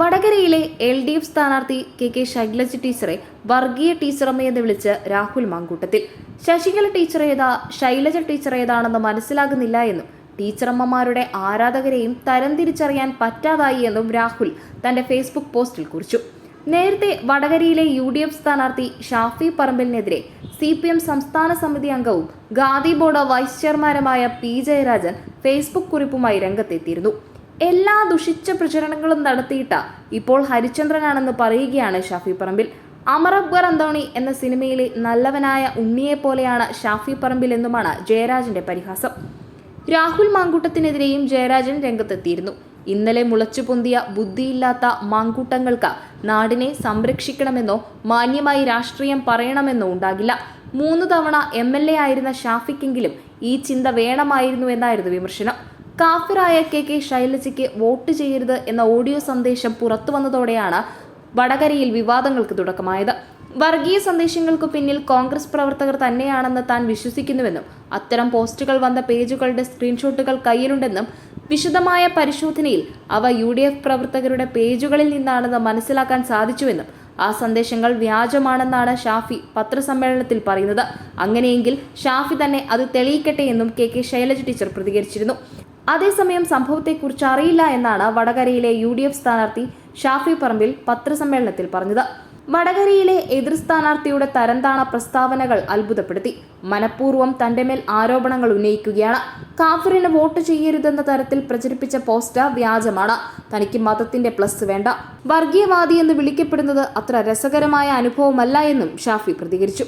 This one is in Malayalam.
വടകരയിലെ എൽ ഡി എഫ് സ്ഥാനാർത്ഥി കെ കെ ശൈലജ ടീച്ചറെ വർഗീയ ടീച്ചറമ്മയെന്ന് വിളിച്ച് രാഹുൽ മാങ്കൂട്ടത്തിൽ. ശശികല ടീച്ചർ ഏതാ ശൈലജ ടീച്ചർ ഏതാണെന്ന് മനസ്സിലാകുന്നില്ല എന്നും ടീച്ചറമ്മമാരുടെ ആരാധകരെയും തരംതിരിച്ചറിയാൻ പറ്റാതായി എന്നും രാഹുൽ തന്റെ ഫേസ്ബുക്ക് പോസ്റ്റിൽ കുറിച്ചു. നേരത്തെ വടകരയിലെ യു ഡി എഫ് സ്ഥാനാർത്ഥി ഷാഫി പറമ്പലിനെതിരെ സി പി എം സംസ്ഥാന സമിതി അംഗവും ഖാദി ബോർഡ് വൈസ് ചെയർമാനുമായ പി ജയരാജൻ ഫേസ്ബുക്ക് കുറിപ്പുമായി രംഗത്തെത്തിയിരുന്നു. എല്ലാ ദുഷിച്ച പ്രചരണങ്ങളും നടത്തിയിട്ട ഇപ്പോൾ ഹരിചന്ദ്രനാണെന്ന് പറയുകയാണ് ഷാഫി പറമ്പിൽ. അമർ അക്ബർ അന്തോണി എന്ന സിനിമയിലെ നല്ലവനായ ഉണ്ണിയെ പോലെയാണ് ഷാഫി പറമ്പിൽ എന്നുമാണ് ജയരാജന്റെ പരിഹാസം. രാഹുൽ മാങ്കൂട്ടത്തിനെതിരെയും ജയരാജൻ രംഗത്തെത്തിയിരുന്നു. ഇന്നലെ മുളച്ചു പൊന്തിയ ബുദ്ധിയില്ലാത്ത മാങ്കൂട്ടങ്ങൾക്ക് നാടിനെ സംരക്ഷിക്കണമെന്നോ മാന്യമായി രാഷ്ട്രീയം പറയണമെന്നോ ഉണ്ടാകില്ല. മൂന്ന് തവണ എം എൽ എ ആയിരുന്ന ഷാഫിക്കെങ്കിലും ഈ ചിന്ത വേണമായിരുന്നു എന്നായിരുന്നു വിമർശനം. കാഫിറായ കെ കെ ശൈലജയ്ക്ക് വോട്ട് ചെയ്യരുത് എന്ന ഓഡിയോ സന്ദേശം പുറത്തു വന്നതോടെയാണ് വടകരയിൽ വിവാദങ്ങൾക്ക് തുടക്കമായത്. വർഗീയ സന്ദേശങ്ങൾക്ക് പിന്നിൽ കോൺഗ്രസ് പ്രവർത്തകർ തന്നെയാണെന്ന് താൻ വിശ്വസിക്കുന്നുവെന്നും അത്തരം പോസ്റ്റുകൾ വന്ന പേജുകളുടെ സ്ക്രീൻഷോട്ടുകൾ കയ്യിലുണ്ടെന്നും വിശദമായ പരിശോധനയിൽ അവ യു ഡി എഫ് പ്രവർത്തകരുടെ പേജുകളിൽ നിന്നാണെന്ന് മനസ്സിലാക്കാൻ സാധിച്ചുവെന്നും ആ സന്ദേശങ്ങൾ വ്യാജമാണെന്നാണ് ഷാഫി പത്രസമ്മേളനത്തിൽ പറയുന്നത്. അങ്ങനെയെങ്കിൽ ഷാഫി തന്നെ അത് തെളിയിക്കട്ടെ എന്നും കെ കെ ശൈലജ ടീച്ചർ പ്രതികരിച്ചിരുന്നു. അതേസമയം സംഭവത്തെക്കുറിച്ച് അറിയില്ല എന്നാണ് വടകരയിലെ യു ഡി എഫ് സ്ഥാനാർത്ഥി ഷാഫി പറമ്പിൽ പത്രസമ്മേളനത്തിൽ പറഞ്ഞത്. വടകരയിലെ എതിർ സ്ഥാനാർത്ഥിയുടെ തരംതാണ പ്രസ്താവനകൾ അത്ഭുതപ്പെടുത്തി. മനഃപൂർവം തന്റെ മേൽ ആരോപണങ്ങൾ ഉന്നയിക്കുകയാണ്. കാഫിറിന് വോട്ട് ചെയ്യരുതെന്ന തരത്തിൽ പ്രചരിപ്പിച്ച പോസ്റ്റർ വ്യാജമാണ്. തനിക്ക് മതത്തിന്റെ പ്ലസ് വേണ്ട. വർഗീയവാദി എന്ന് വിളിക്കപ്പെടുന്നത് അത്ര രസകരമായ അനുഭവമല്ല എന്നും ഷാഫി പ്രതികരിച്ചു.